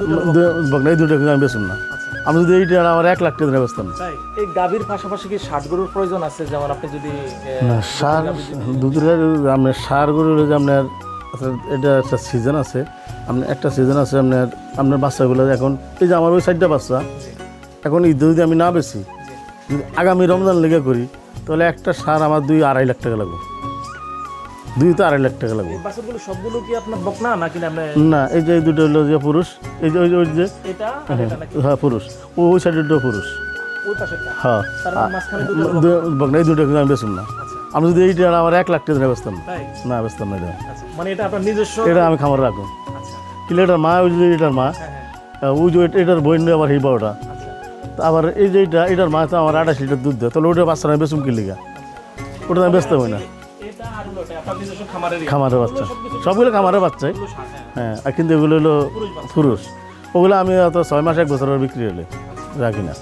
এই দুটো আমি বেচুন না। আচ্ছা। আমি যদি এইটা আমার এক লাখ টাকা বেচতাম। এই গাভীর পাশাপাশি কি ষাট গরুর প্রয়োজন আছে? যেমন আপনি যদি না সার দুধের আপনার সার গরু হলো যে আপনার আচ্ছা, এটা একটা সিজন আছে। আপনার একটা সিজন আছে আপনার আপনার বাচ্চাগুলো এখন এই যে আমার ওই সাইডটা বাচ্চা এখন ঈদ যদি আমি না বেশি আগামী রমজান লেগে করি তাহলে একটা সার আমার দুই আড়াই লাখ টাকা লাগবে। দুই তো আড়াই লাখ টাকা লাগবে। বাছুরগুলো সবগুলো কি আপনার বকনা নাকি না এই যে এই দুটো হলো যে পুরুষ এই যে ওই যে ওই যে এটা নাকি? হ্যাঁ পুরুষ। ও ওই সাইডেরটা পুরুষ। হ্যাঁ। মানে বকনা। এই দুটো কিন্তু আমি বেচুন না। আচ্ছা। আমি যদি এইটা আমার এক লাখ টাকা বেচতাম। না। বেচতাম না এটা। আচ্ছা মানে এটা আপনার নিজস্ব এটা আমি খামার রাখুন আচ্ছা। কিলে এটার মা ওই যে এটার মা। হ্যাঁ হ্যাঁ। ওই যে এটার বই নিয়ে আবার এই বারোটা আবার এই যে এটা এটার মা তো আমার আঠাশ লিটার দুধ দেয়। তাহলে ওটা বাচ্চা আমি বেচুম কি লিগা ওটা আমি বেচতে হয় না। খামারের বাচ্চা। সবগুলো খামারের বাচ্চাই। হ্যাঁ হ্যাঁ। আর কিন্তু এগুলো হলো পুরুষ পুরুষ। ওগুলো আমি অত ছয় মাস এক বছরের বিক্রি হলে রাখি না।